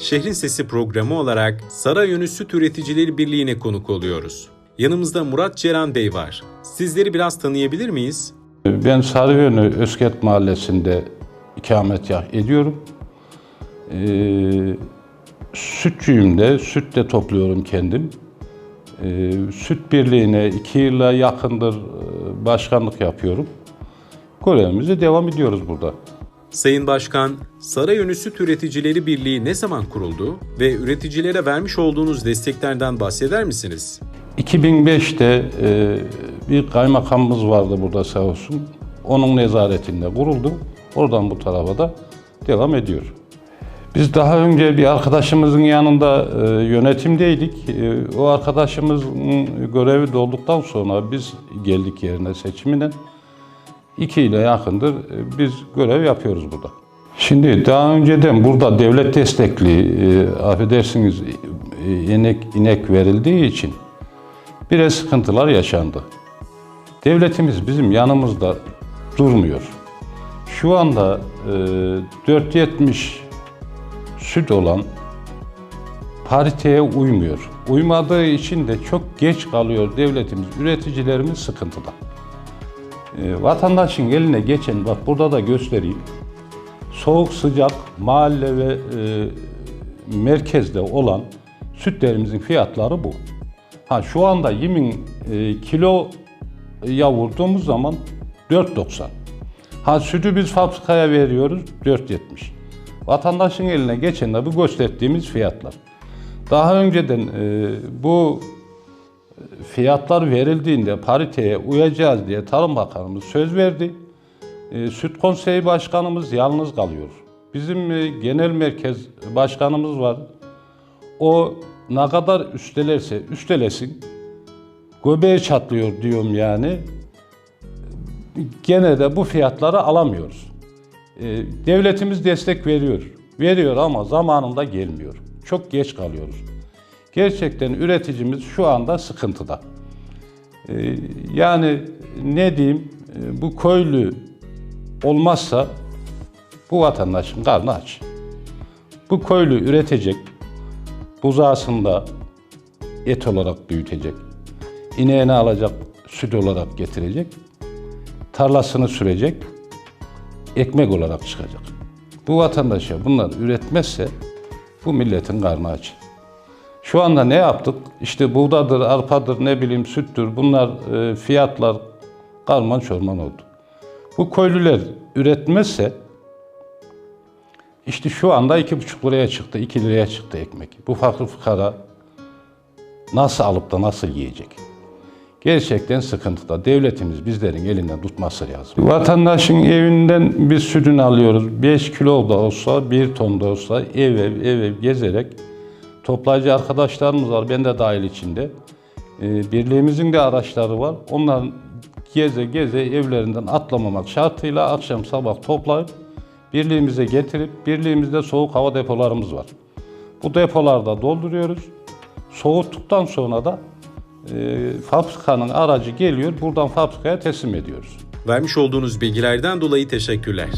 Şehrin Sesi programı olarak Sarayönü Süt Üreticileri Birliği'ne konuk oluyoruz. Yanımızda Murat Ceren Bey var. Sizleri biraz tanıyabilir miyiz? Ben Sarıyönü Özket Mahallesi'nde ikametgah ediyorum. Ee, sütçüyüm de, süt de topluyorum kendim. Ee, süt birliğine iki yıla yakındır e, başkanlık yapıyorum. Görevimize devam ediyoruz burada. Sayın Başkan, Sarayönü Süt Üreticileri Birliği ne zaman kuruldu ve üreticilere vermiş olduğunuz desteklerden bahseder misiniz? 2005'te e, bir kaymakamımız vardı burada sağ olsun. Onun nezaretinde kuruldu. Oradan bu tarafa da devam ediyor. Biz daha önce bir arkadaşımızın yanında e, yönetimdeydik. E, o arkadaşımızın görevi dolduktan sonra biz geldik yerine seçimine. İki ile yakındır e, biz görev yapıyoruz burada. Şimdi daha önceden burada devlet destekli, e, affedersiniz e, inek, inek verildiği için biraz sıkıntılar yaşandı. Devletimiz bizim yanımızda durmuyor. Şu anda e, 4.70 süt olan pariteye uymuyor. Uymadığı için de çok geç kalıyor devletimiz, üreticilerimiz sıkıntıda. E, vatandaşın eline geçen, bak burada da göstereyim. Soğuk sıcak mahalle ve e, merkezde olan sütlerimizin fiyatları bu. Ha şu anda yemin e, kiloya vurduğumuz zaman 4.90. Ha sütü biz fabrikaya veriyoruz 4.70. Vatandaşın eline geçen de bu gösterdiğimiz fiyatlar. Daha önceden e, bu fiyatlar verildiğinde pariteye uyacağız diye Tarım Bakanımız söz verdi. E, Süt Konseyi Başkanımız yalnız kalıyor. Bizim e, genel merkez başkanımız var. O ne kadar üstelerse üstelesin, göbeği çatlıyor diyorum yani. Gene de bu fiyatları alamıyoruz. E, devletimiz destek veriyor. Veriyor ama zamanında gelmiyor. Çok geç kalıyoruz. Gerçekten üreticimiz şu anda sıkıntıda. E, yani ne diyeyim, e, bu köylü olmazsa bu vatandaşın karnı aç. Bu köylü üretecek, buzağısında et olarak büyütecek, ineğini alacak, süt olarak getirecek, tarlasını sürecek, ekmek olarak çıkacak. Bu vatandaşa bunlar üretmezse bu milletin karnı aç. Şu anda ne yaptık? İşte buğdadır, arpadır, ne bileyim süttür bunlar e, fiyatlar karman çorman oldu. Bu köylüler üretmezse işte şu anda iki buçuk liraya çıktı, iki liraya çıktı ekmek. Bu fakir fukara nasıl alıp da nasıl yiyecek? Gerçekten sıkıntıda. Devletimiz bizlerin elinden tutması lazım. Vatandaşın evinden biz sütünü alıyoruz. 5 kilo da olsa, 1 ton da olsa ev ev ev ev gezerek toplayıcı arkadaşlarımız var. Ben de dahil içinde. Ee, birliğimizin de araçları var. Onların geze geze evlerinden atlamamak şartıyla akşam sabah toplayıp birliğimize getirip birliğimizde soğuk hava depolarımız var. Bu depolarda dolduruyoruz. Soğuttuktan sonra da e, fabrikanın aracı geliyor. Buradan fabrikaya teslim ediyoruz. Vermiş olduğunuz bilgilerden dolayı teşekkürler.